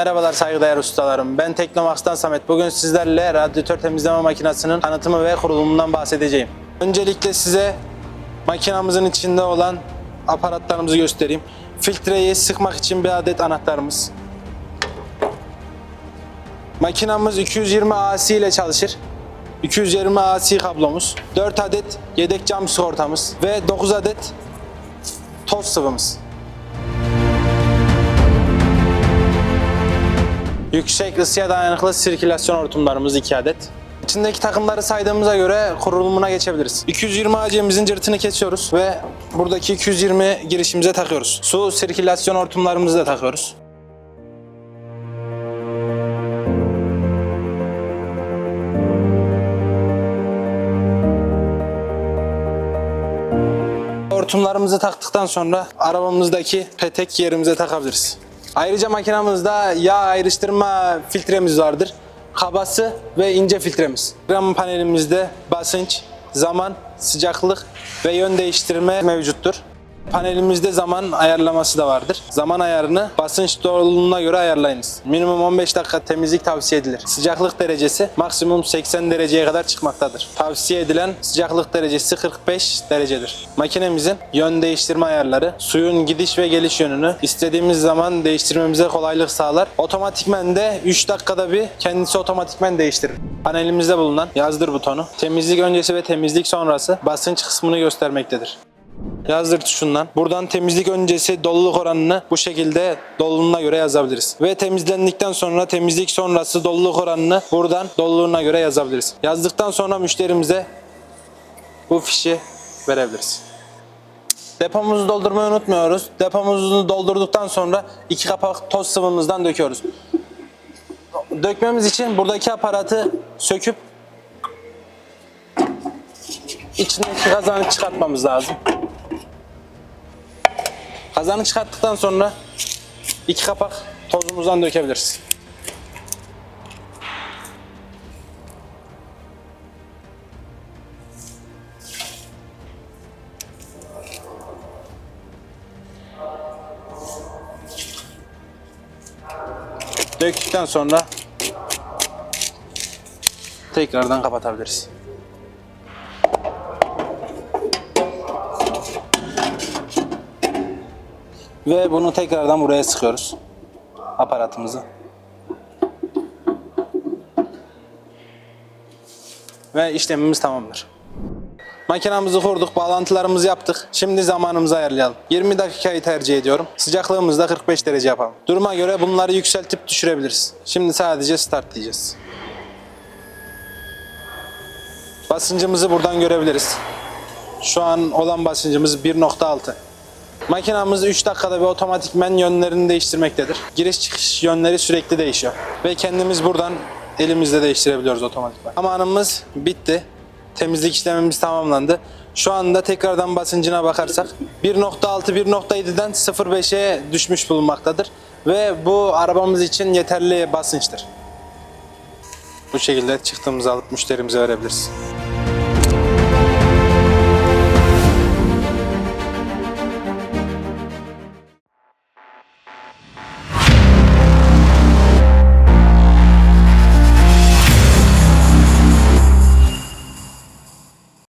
Merhabalar saygıdeğer ustalarım. Ben Teknomax'tan Samet. Bugün sizlerle radyatör temizleme makinesinin tanıtımı ve kurulumundan bahsedeceğim. Öncelikle size makinamızın içinde olan aparatlarımızı göstereyim. Filtreyi sıkmak için bir adet anahtarımız. Makinamız 220 AC ile çalışır. 220 AC kablomuz, 4 adet yedek cam sigortamız ve 9 adet toz sıvımız. Yüksek ısıya dayanıklı sirkülasyon hortumlarımız 2 adet. İçindeki takımları saydığımıza göre kurulumuna geçebiliriz. 220 AC'mizin cırtını kesiyoruz ve buradaki 220 girişimize takıyoruz. Su sirkülasyon hortumlarımızı da takıyoruz. Hortumlarımızı taktıktan sonra arabamızdaki petek yerimize takabiliriz. Ayrıca makinamızda yağ ayrıştırma filtremiz vardır. Kabası ve ince filtremiz. Gram panelimizde basınç, zaman, sıcaklık ve yön değiştirme mevcuttur. Panelimizde zaman ayarlaması da vardır. Zaman ayarını basınç doluluğuna göre ayarlayınız. Minimum 15 dakika temizlik tavsiye edilir. Sıcaklık derecesi maksimum 80 dereceye kadar çıkmaktadır. Tavsiye edilen sıcaklık derecesi 45 derecedir. Makinemizin yön değiştirme ayarları suyun gidiş ve geliş yönünü istediğimiz zaman değiştirmemize kolaylık sağlar. Otomatikmen de 3 dakikada bir kendisi otomatikmen değiştirir. Panelimizde bulunan yazdır butonu temizlik öncesi ve temizlik sonrası basınç kısmını göstermektedir. Yazdır tuşundan. Buradan temizlik öncesi doluluk oranını bu şekilde doluluğuna göre yazabiliriz. Ve temizlendikten sonra temizlik sonrası doluluk oranını buradan doluluğuna göre yazabiliriz. Yazdıktan sonra müşterimize bu fişi verebiliriz. Depomuzu doldurmayı unutmuyoruz. Depomuzu doldurduktan sonra iki kapak toz sıvımızdan döküyoruz. Dökmemiz için buradaki aparatı söküp içindeki kazanı çıkartmamız lazım. Kazanı çıkarttıktan sonra iki kapak tozumuzdan dökebiliriz. Döktükten sonra tekrardan kapatabiliriz. Ve bunu tekrardan buraya sıkıyoruz. Aparatımızı. Ve işlemimiz tamamdır. Makinamızı kurduk, bağlantılarımızı yaptık. Şimdi zamanımızı ayarlayalım. 20 dakikayı tercih ediyorum. Sıcaklığımızı da 45 derece yapalım. Duruma göre bunları yükseltip düşürebiliriz. Şimdi sadece start diyeceğiz. Basıncımızı buradan görebiliriz. Şu an olan basıncımız 1.6. Makinamız 3 dakikada bir otomatikmen yönlerini değiştirmektedir. Giriş çıkış yönleri sürekli değişiyor. Ve kendimiz buradan elimizle değiştirebiliyoruz otomatikman. Zamanımız bitti. Temizlik işlemimiz tamamlandı. Şu anda tekrardan basıncına bakarsak 1.6 1.7'den 0.5'e düşmüş bulunmaktadır. Ve bu arabamız için yeterli basınçtır. Bu şekilde çıktığımızı alıp müşterimize verebiliriz.